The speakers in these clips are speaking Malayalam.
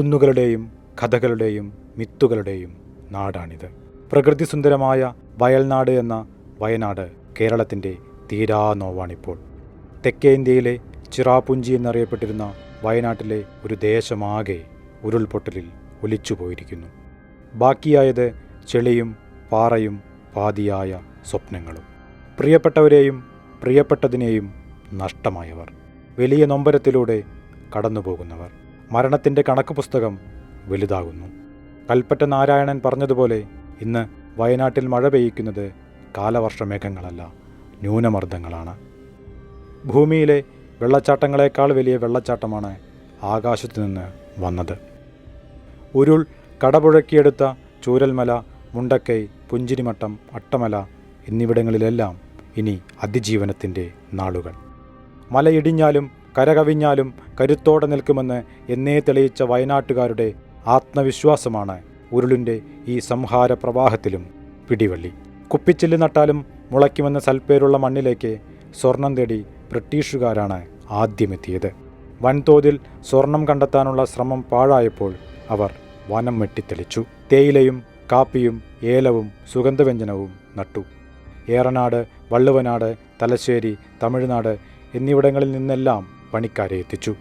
കുന്നുകളുടെയും കഥകളുടെയും മിത്തുകളുടെയും നാടാണിത്. പ്രകൃതി സുന്ദരമായ വയൽനാട് എന്ന വയനാട് കേരളത്തിന്റെ തീരാ നോവാണിപ്പോൾ. തെക്കേ ഇന്ത്യയിലെ ചിറാപുഞ്ചി എന്നറിയപ്പെട്ടിരുന്ന വയനാട്ടിലെ ഒരു ദേശമാകെ ഉരുൾപൊട്ടലിൽ ഒലിച്ചുപോയിരിക്കുന്നു. ബാക്കിയായത് ചെളിയും പാറയും പാതിയായ സ്വപ്നങ്ങളും. പ്രിയപ്പെട്ടവരെയും പ്രിയപ്പെട്ടതിനെയും നഷ്ടമായവർ. വലിയ നൊമ്പരത്തിലൂടെ കടന്നുപോകുന്നവർ. മരണത്തിന്റെ കണക്ക് പുസ്തകം വലുതാകുന്നു. കൽപ്പറ്റ നാരായണൻ പറഞ്ഞതുപോലെ ഇന്ന് വയനാട്ടിൽ മഴ പെയ്യിക്കുന്നത് കാലവർഷമേഘങ്ങളല്ല ന്യൂനമർദ്ദങ്ങളാണ്. ഭൂമിയിലെ വെള്ളച്ചാട്ടങ്ങളെക്കാൾ വലിയ വെള്ളച്ചാട്ടമാണ് ആകാശത്തു നിന്ന് വന്നത്. ഉരുൾ കടപുഴക്കിയെടുത്ത ചൂരൽമല മുണ്ടക്കൈ പുഞ്ചിരിമട്ടം അട്ടമല എന്നിവിടങ്ങളിലെല്ലാം ഇനി അതിജീവനത്തിന്റെ നാളുകൾ. മലയിടിഞ്ഞാലും കരകവിഞ്ഞാലും കരുത്തോടെ നിൽക്കുമെന്ന് എന്നേ തെളിയിച്ച വയനാട്ടുകാരുടെ ആത്മവിശ്വാസമാണ് ഉരുളിന്റെ ഈ സംഹാര പ്രവാഹത്തിലും പിടിവള്ളി. കുപ്പിച്ചില്ല് നട്ടാലും മുളയ്ക്കുമെന്ന സൽപ്പേരുള്ള മണ്ണിലേക്ക് സ്വർണം തേടി ബ്രിട്ടീഷുകാരാണ് ആദ്യമെത്തിയത്. വൻതോതിൽ സ്വർണം കണ്ടെത്താനുള്ള ശ്രമം പാഴായപ്പോൾ അവർ വനം വെട്ടിത്തെളിച്ചു തേയിലയും കാപ്പിയും ഏലവും സുഗന്ധവ്യഞ്ജനവും നട്ടു. ഏറനാട് വള്ളുവനാട് തലശ്ശേരി തമിഴ്നാട് എന്നിവിടങ്ങളിൽ നിന്നെല്ലാം പണിക്കാരെ എത്തിച്ചു.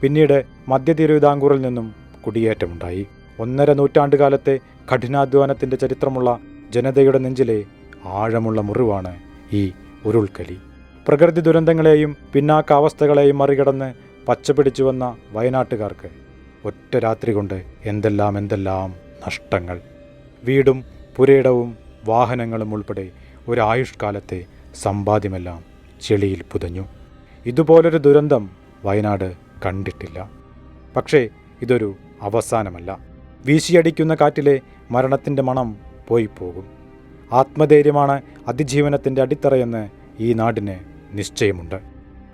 പിന്നീട് മധ്യ തിരുവിതാംകൂറിൽ നിന്നും കുടിയേറ്റമുണ്ടായി. ഒന്നര നൂറ്റാണ്ടുകാലത്തെ കഠിനാധ്വാനത്തിന്റെ ചരിത്രമുള്ള ജനതയുടെ നെഞ്ചിലെ ആഴമുള്ള മുറിവാണ് ഈ ഉരുൾക്കലി. പ്രകൃതി ദുരന്തങ്ങളെയും പിന്നാക്കാവസ്ഥകളെയും മറികടന്ന് പച്ചപിടിച്ചു വന്ന വയനാട്ടുകാർക്ക് ഒറ്റ രാത്രി കൊണ്ട് എന്തെല്ലാം എന്തെല്ലാം നഷ്ടങ്ങൾ. വീടും പുരയിടവും വാഹനങ്ങളും ഉൾപ്പെടെ ഒരായുഷ്കാലത്തെ സമ്പാദ്യമെല്ലാം ചെളിയിൽ പുതഞ്ഞു. ഇതുപോലൊരു ദുരന്തം വയനാട് കണ്ടിട്ടില്ല. പക്ഷേ ഇതൊരു അവസാനമല്ല. വീശിയടിക്കുന്ന കാറ്റിലെ മരണത്തിന്റെ മണം പോയി പോകും. ആത്മധൈര്യമാണ് അതിജീവനത്തിന്റെ അടിത്തറയെന്ന് ഈ നാടിന് നിശ്ചയമുണ്ട്.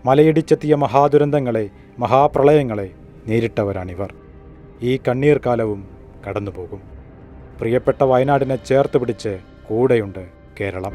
മലയിടിച്ചെത്തിയ മഹാദുരന്തങ്ങളെ മഹാപ്രളയങ്ങളെ നേരിട്ടവരാണിവർ. ഈ കണ്ണീർ കാലവും കടന്നുപോകും. പ്രിയപ്പെട്ട വയനാടിനെ ചേർത്ത് പിടിച്ച് കൂടെയുണ്ട് കേരളം.